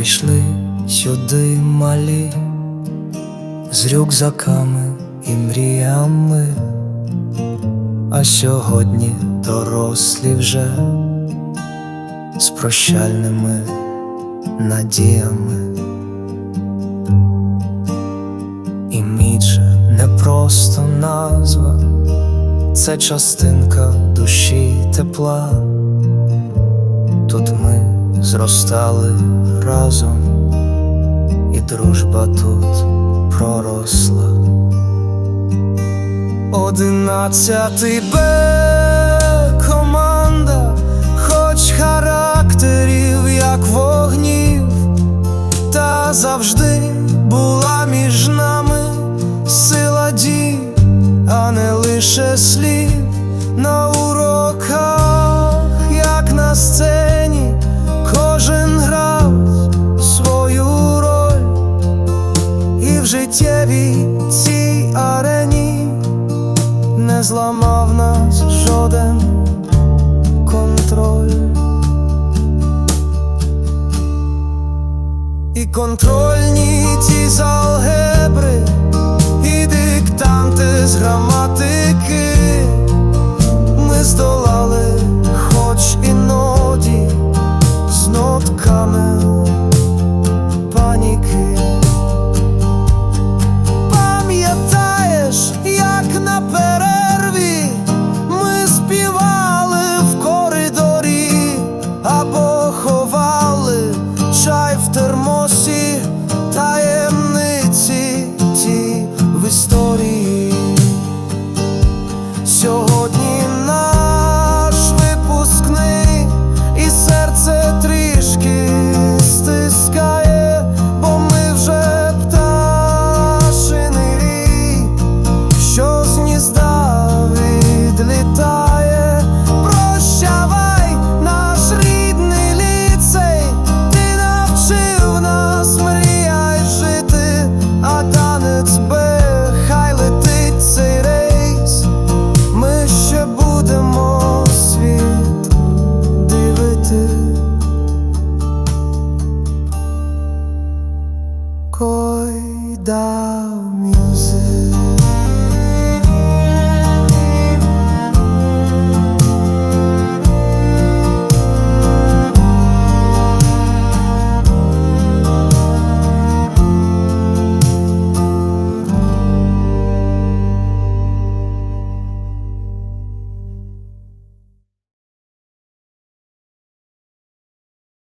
прийшли сюди малі, з рюкзаками і мріями, а сьогодні дорослі вже з прощальними надіями. І міч не просто назва, це частинка душі тепла. Зростали разом, і дружба тут проросла. Одинадцятий Б команда, хоч характерів, як вогнів, та завжди була між нами сила дій, а не лише слів на уроках, як на сцені, зламав нас жоден контроль, і контрольні ці з алгебри, і диктанти з граматики ми здолали. cuida-me.